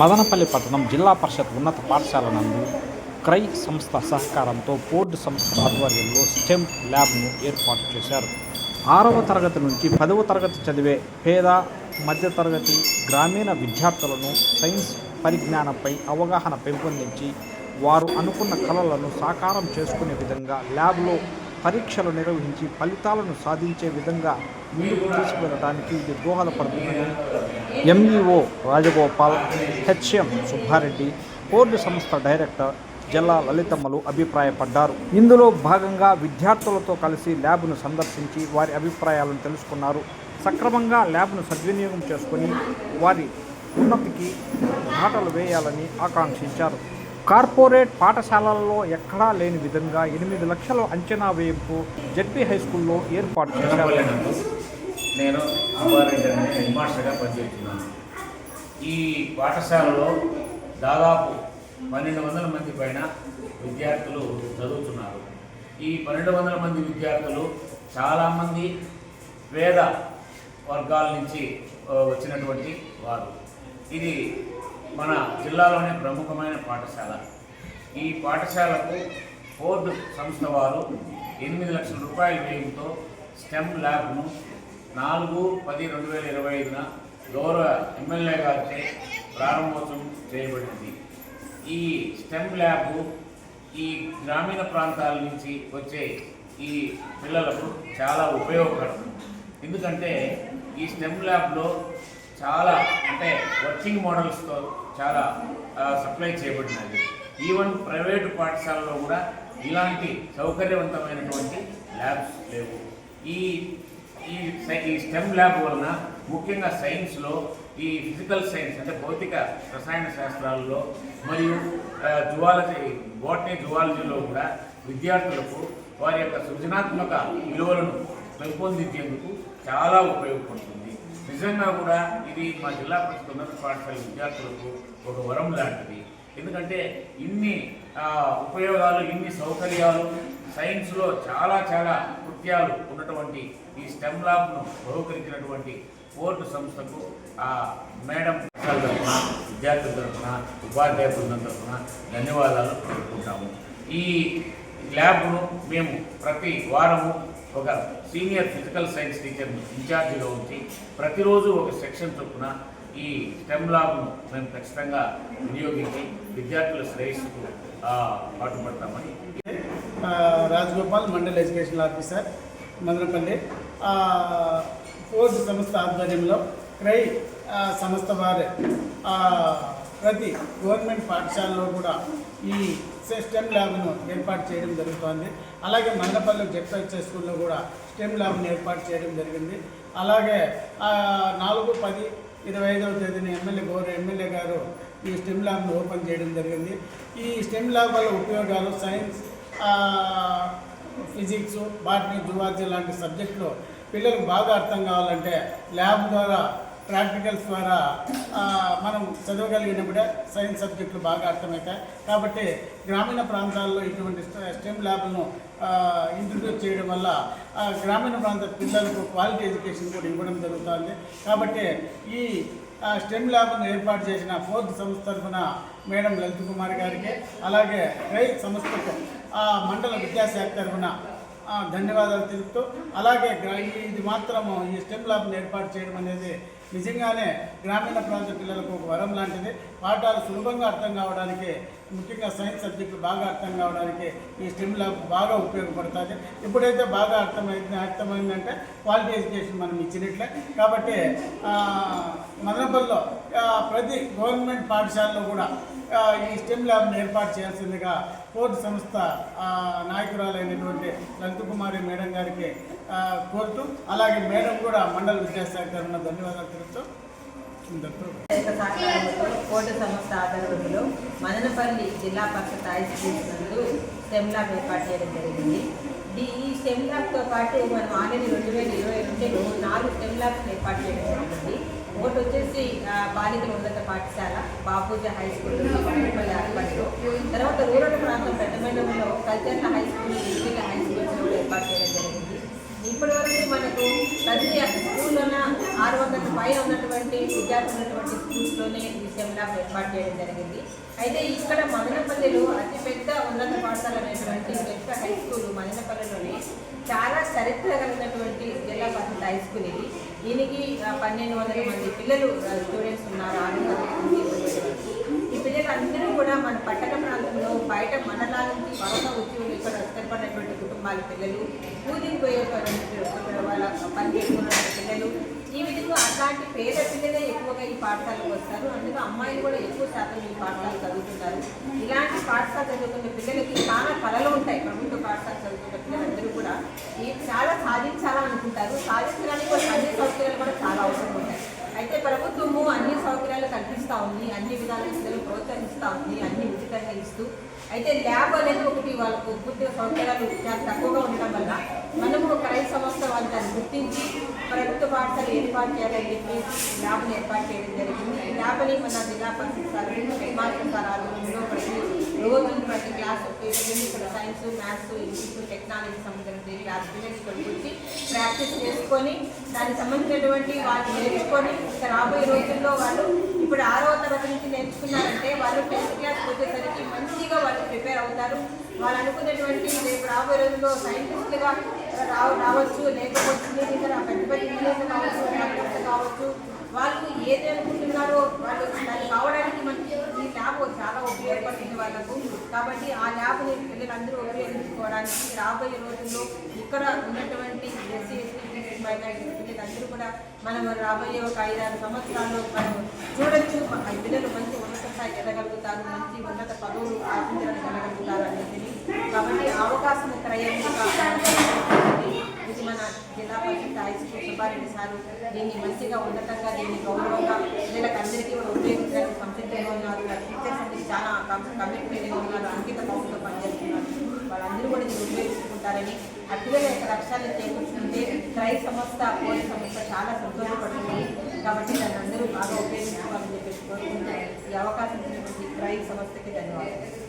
మదనపల్లి పట్టణం జిల్లా పరిషత్ ఉన్నత పాఠశాల నందు క్రై సంస్థ సహకారంతో బోర్డు సంస్థ ఆధ్వర్యంలో స్టెమ్ ల్యాబ్ను ఏర్పాటు చేశారు. ఆరవ తరగతి నుంచి పదవ తరగతి చదివే పేద మధ్యతరగతి గ్రామీణ విద్యార్థులను సైన్స్ పరిజ్ఞానంపై అవగాహన పెంపొందించి వారు అనుకున్న కళలను సాకారం చేసుకునే విధంగా ల్యాబ్లో పరీక్షలు నిర్వహించి ఫలితాలను సాధించే విధంగా ముందుకు తీసుకువెళ్ళడానికి ఇది దోహదపడుతుందని MEO Rajagopal HM Subbareddy board సంస్థ డైరెక్టర్ జిల్లా లలితమ్మలు అభిప్రాయపడ్డారు. ఇందులో భాగంగా విద్యార్థులతో కలిసి ల్యాబ్ను సందర్శించి వారి అభిప్రాయాలను తెలుసుకున్నారు. సక్రమంగా ల్యాబ్ను సద్వినియోగం చేసుకుని వారి ఉన్నతికి బాటలు వేయాలని ఆకాంక్షించారు. కార్పొరేట్ పాఠశాలల్లో ఎక్కడా లేని విధంగా ఎనిమిది లక్షల అంచనా వేయింపు జెడ్పీ హై స్కూల్లో ఏర్పాటు చేశారు. నేను హెడ్మాస్టర్గా పనిచేస్తున్నాను. ఈ పాఠశాలలో దాదాపు పన్నెండు వందల మంది పైన విద్యార్థులు చదువుతున్నారు. ఈ పన్నెండు వందల మంది విద్యార్థులు చాలామంది పేద వర్గాల నుంచి వచ్చినటువంటి వారు. ఇది మన జిల్లాలోనే ప్రముఖమైన పాఠశాల. ఈ పాఠశాలకు బోర్డు సంస్థ వారు ఎనిమిది లక్షల రూపాయల వ్యయంతో స్టెమ్ ల్యాబ్ను నాలుగు పది రెండు వేల ఇరవై ఐదున గౌరవ ఎమ్మెల్యే గారిచే ప్రారంభోత్సవం చేయబడింది. ఈ స్టెమ్ ల్యాబ్ ఈ గ్రామీణ ప్రాంతాల నుంచి వచ్చే ఈ పిల్లలకు చాలా ఉపయోగకరం ఎందుకంటే ఈ స్టెమ్ ల్యాబ్లో చాలా అంటే వర్కింగ్ మోడల్స్తో చాలా సప్లై చేయబడినది. ఈవెన్ ప్రైవేటు పాఠశాలలో కూడా ఇలాంటి సౌకర్యవంతమైనటువంటి ల్యాబ్స్ లేవు. ఈ ఈ సై- ఈ స్టెమ్ ల్యాబ్ వలన ముఖ్యంగా సైన్స్లో ఈ ఫిజికల్ సైన్స్ అంటే భౌతిక రసాయన శాస్త్రాలలో మరియు జువాలజీ బోటనీ జువాలజీలో కూడా విద్యార్థులకు వారి యొక్క సృజనాత్మక విలువలను పెంపొందించేందుకు చాలా ఉపయోగపడుతుంది. నిజంగా కూడా ఇది మా జిల్లా పరిషత్ ఉన్నత పాఠశాల విద్యార్థులకు ఒక వరం లాంటిది. ఎందుకంటే ఇన్ని ఉపయోగాలు ఇన్ని సౌకర్యాలు సైన్స్లో చాలా చాలా కృత్యాలు ఉన్నటువంటి ఈ స్టెమ్ ల్యాబ్ను బహుకరించినటువంటి బోర్డు సంస్థకు ఆ మేడం తరఫున విద్యార్థుల తరఫున ఉపాధ్యాయ బృందం తరఫున ధన్యవాదాలు తెలుపుకుంటాము ఈ ల్యాబ్ను మేము ప్రతి వారము ఒక సీనియర్ ఫిజికల్ సైన్స్ టీచర్ ఇన్ఛార్జిగా ఉంచి ప్రతిరోజు ఒక సెక్షన్ చొప్పున ఈ స్టెమ్ లాబ్ను మేము ఖచ్చితంగా వినియోగించి విద్యార్థుల శ్రేయస్సుకు పాటుపడతామని. రాజగోపాల్ మండల్ ఎడ్యుకేషనల్ ఆఫీసర్ మందరపల్లి ఆ, ఫోర్స్ సంస్థ ఆధ్వర్యంలో క్రై సంస్థ వారి ప్రతి గవర్నమెంట్ పాఠశాలలో కూడా ఈ స్టెమ్ ల్యాబ్ను ఏర్పాటు చేయడం జరుగుతోంది. అలాగే మండపల్లి జెడ్పీ స్కూల్లో కూడా స్టెమ్ ల్యాబ్ను ఏర్పాటు చేయడం జరిగింది. అలాగే నాలుగు పది ఇరవై ఐదవ తేదీన ఎమ్మెల్యే గౌరవ ఎమ్మెల్యే గారు ఈ స్టెమ్ ల్యాబ్ను ఓపెన్ చేయడం జరిగింది. ఈ స్టెమ్ ల్యాబ్ వల్ల ఉపయోగాలు సైన్స్ ఫిజిక్స్ బాటనీ జువాలజీ లాంటి సబ్జెక్టులు పిల్లలకు బాగా అర్థం కావాలంటే ల్యాబ్ ద్వారా ప్రాక్టికల్స్ ద్వారా మనం చదవగలిగినప్పుడే సైన్స్ సబ్జెక్టులు బాగా అర్థమవుతాయి. కాబట్టి గ్రామీణ ప్రాంతాల్లో ఇటువంటి స్టెమ్ ల్యాబ్లను ఇంట్రడ్యూస్ చేయడం వల్ల గ్రామీణ ప్రాంత పిల్లలకు క్వాలిటీ ఎడ్యుకేషన్ కూడా ఇవ్వడం జరుగుతుంది. కాబట్టి ఈ స్టెమ్ ల్యాబ్ను ఏర్పాటు చేసిన ఫోర్త్ సంస్థ తరఫున మేడం లలిత్ కుమార్ గారికి అలాగే రై సంస్థకు ఆ మండల విద్యాశాఖ తరఫున ధన్యవాదాలు తెలుపుతూ అలాగే గ్రా- ఇది మాత్రము ఈ స్టెమ్ ల్యాబ్ను ఏర్పాటు చేయడం అనేది నిజంగానే గ్రామీణ ప్రాంత పిల్లలకు ఒక వరం లాంటిది. పాఠాలు సులభంగా అర్థం కావడానికి ముఖ్యంగా సైన్స్ సబ్జెక్టులు బాగా అర్థం కావడానికి ఈ స్టెమ్ ల్యాబ్ బాగా ఉపయోగపడుతుంది. ఎప్పుడైతే బాగా అర్థమైంది అర్థమైందంటే క్వాలిటీ ఎడ్యుకేషన్ మనం ఇచ్చినట్లే. కాబట్టి మదనపల్లిలో ప్రతి గవర్నమెంట్ పాఠశాలలో కూడా ఈ స్టెమ్ ల్యాబ్ను ఏర్పాటు చేయాల్సిందిగా కోర్టు సంస్థ నాయ లలిత కుమారి మేడం గారికి ఆ, కోరుతూ అలాగే మేడం కూడా మండల విద్యాశాఖ ఉన్న ధన్యవాదాలు తెలుపుతూ కోట సంస్థ ఆధ్వర్యంలో మదనపల్లి జిల్లా పరిషత్ హై స్కూల్ నందు స్టెమ్ ఏర్పాటు చేయడం జరిగింది. ఈ స్టెమ్ ల్యాబ్తో పాటు మనం ఆల్రెడీ రెండు వేల ఇరవై రెండులో నాలుగు స్టెమ్ ల్యాబ్స్ ఏర్పాటు చేయడం ఒకటి వచ్చేసి బాలికల ఉన్నత పాఠశాల బాపూజా హై స్కూల్ ఏర్పాటులో తర్వాత రూరల్ ప్రాంతం పెద్దమండలంలో కల్చర్ల హై స్కూల్ డిగ్రీల హై స్కూల్స్ కూడా ఏర్పాటు చేయడం జరిగింది. ఇప్పటి వరకు మనకు ప్రతి స్కూల్లోన ఆరు వందల పైన ఉన్నటువంటి విద్యార్థులు ఉన్నటువంటి స్కూల్స్లోనే ఈ ల్యాబ్ ఏర్పాటు చేయడం జరిగింది. అయితే ఇక్కడ మదనపల్లిలో పెద్ద ఉన్నత పాఠశాల అనేటువంటి పెద్ద హై స్కూల్ మదనపల్లిలోనే చాలా చరిత్ర కలిగినటువంటి జిల్లా పరిషత్ హై స్కూల్ ఇది. దీనికి పన్నెండు వందల మంది పిల్లలు స్టూడెంట్స్ ఉన్నారు. ఆరు ఈ పిల్లలందరూ కూడా మన పట్టణ ప్రాంతంలో బయట మండలాల నుంచి వలస ఉద్యోగులు ఇక్కడ స్థిరపడినటువంటి కుటుంబాల పిల్లలు కూలికి పోయేటువంటి వాళ్ళ పనిచేసుకున్న పిల్లలు ఈ విధంగా అట్లాంటి పేద పిల్లలే ఎక్కువగా ఈ పాఠశాలకు వస్తారు. అందులో అమ్మాయిలు కూడా ఎక్కువ శాతం ఈ పాఠశాల చదువుతుంటారు. ఇలాంటి పాఠశాల చదువుకునే పిల్లలకి చాలా కళలు ఉంటాయి. ప్రభుత్వ పాఠశాల చదువుకున్న పిల్లలందరూ కూడా ఈ చాలా సాధించాలనుకుంటారు సాధించడానికి అన్ని సౌకర్యాలు కూడా చాలా అవసరం ఉంటాయి. అయితే ప్రభుత్వము అన్ని సౌకర్యాలు కల్పిస్తూ ఉంది. అన్ని విధాలు పిల్లలు ప్రోత్సహిస్తూ ఉంది. అన్ని ఉచితంగా ఇస్తూ అయితే ల్యాబ్ అనేది ఒకటి వాళ్ళకు పూర్తి సౌకర్యాలు చాలా తక్కువగా ఉండడం వల్ల మనము ఒక రైతు సంస్థ వాళ్ళు దాన్ని గుర్తించి ప్రభుత్వ పాఠశాల ఏర్పాటు చేయాలని చెప్పి ల్యాబ్ని ఏర్పాటు చేయడం జరిగింది. ఈ ల్యాబ్ని మన జిల్లా పరిషత్ ఆధ్వర్యంలో ప్రతి రోజు ప్రతి క్లాస్ ఇక్కడ సైన్స్ మ్యాథ్స్ ఇంగ్లీష్ టెక్నాలజీ సంబంధించిన క్లాస్ పిల్లలు ఇక్కడికి వచ్చి ప్రాక్టీస్ చేసుకొని దానికి సంబంధించినటువంటి వాళ్ళు నేర్చుకొని రాబోయే రోజుల్లో వాళ్ళు ఇప్పుడు ఆరవ తరగతి నుంచి నేర్చుకున్నారంటే వాళ్ళు టెన్త్ క్లాస్ వచ్చేసరికి మంచిగా వాళ్ళు ప్రిపేర్ అవుతారు. వాళ్ళు అనుకున్నటువంటి రేపు రాబోయే రోజుల్లో సైంటిస్టులుగా రావ రావచ్చు లేకపోతే ఇంజనీర్ పెద్ద పెద్ద ఇంజనీర్లు కావచ్చు డాక్టర్స్ కావచ్చు. వాళ్ళు ఏది అనుకుంటున్నారో వాళ్ళు దాన్ని కావడానికి మనకి ఈ ల్యాబ్ చాలా ఉపయోగపడుతుంది వాళ్ళకు. కాబట్టి ఆ ల్యాబ్ని పిల్లలందరూ ఉపయోగించుకోవడానికి రాబోయే రోజుల్లో ఇక్కడ ఉన్నటువంటి ఎస్సీ మైనారిటీ పిల్లలందరూ కూడా మనం రాబోయే ఒక ఐదారు సంవత్సరాల్లో మనం చూడొచ్చు ఆ పిల్లలు మంచి ఉన్నత స్థాయికి ఎదగలుగుతారు మంచి ఉన్నత పదవులు ఆశించగలుగుతారు అని చెప్పి కాబట్టి అవకాశం క్రయంగా ఇది మన Zilla Parishad high school Subbareddy sir దీన్ని మంచిగా ఉన్నతంగా దీన్ని గౌరవంగా పిల్లలకు అందరికీ కూడా ఉపయోగించడానికి సంసిద్ధంగా ఉన్నారు. టీచర్స్ అందరికీ చాలా కమిట్మెంట్గా ఉన్నారు. అంకిత భావంతో ఉంటారని అటువంటి లక్ష్యాన్ని చేకూర్చుకుంటే క్రై సంస్థ పోలీస్ సంస్థ చాలా సంతోషపడుతుంది. కాబట్టి దాన్ని అందరూ బాగా ఉపయోగించుకోవాలని చెప్పేసి కోరుకుంటున్నాను. ఈ అవకాశం ఇచ్చినటువంటి క్రై సంస్థకి ధన్యవాదాలు.